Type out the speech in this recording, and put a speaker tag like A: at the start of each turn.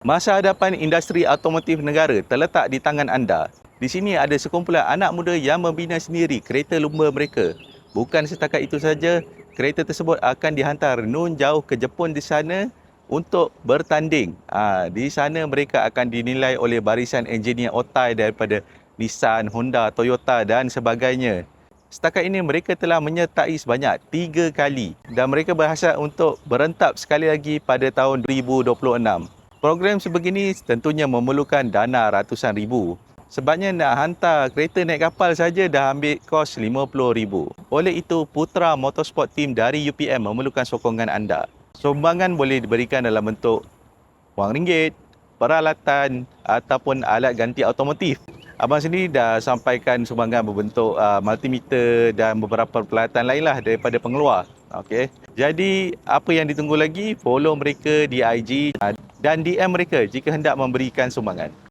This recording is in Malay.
A: Masa hadapan industri automotif negara terletak di tangan anda. Di sini ada sekumpulan anak muda yang membina sendiri kereta lumba mereka. Bukan setakat itu saja, kereta tersebut akan dihantar nun jauh ke Jepun di sana untuk bertanding. Ha, di sana mereka akan dinilai oleh barisan engineer otai daripada Nissan, Honda, Toyota dan sebagainya. Setakat ini mereka telah menyertai sebanyak tiga kali dan mereka berhasrat untuk berentap sekali lagi pada tahun 2026. Program sebegini tentunya memerlukan dana ratusan ribu. Sebabnya nak hantar kereta naik kapal saja dah ambil kos RM50,000. Oleh itu, Putra Motorsport Team dari UPM memerlukan sokongan anda. Sumbangan boleh diberikan dalam bentuk wang ringgit, peralatan ataupun alat ganti automotif. Abang sendiri dah sampaikan sumbangan berbentuk uh, multimeter dan beberapa peralatan lainlah daripada pengeluar. Okey. Jadi apa yang ditunggu lagi? Follow mereka di IG dan DM mereka jika hendak memberikan sumbangan.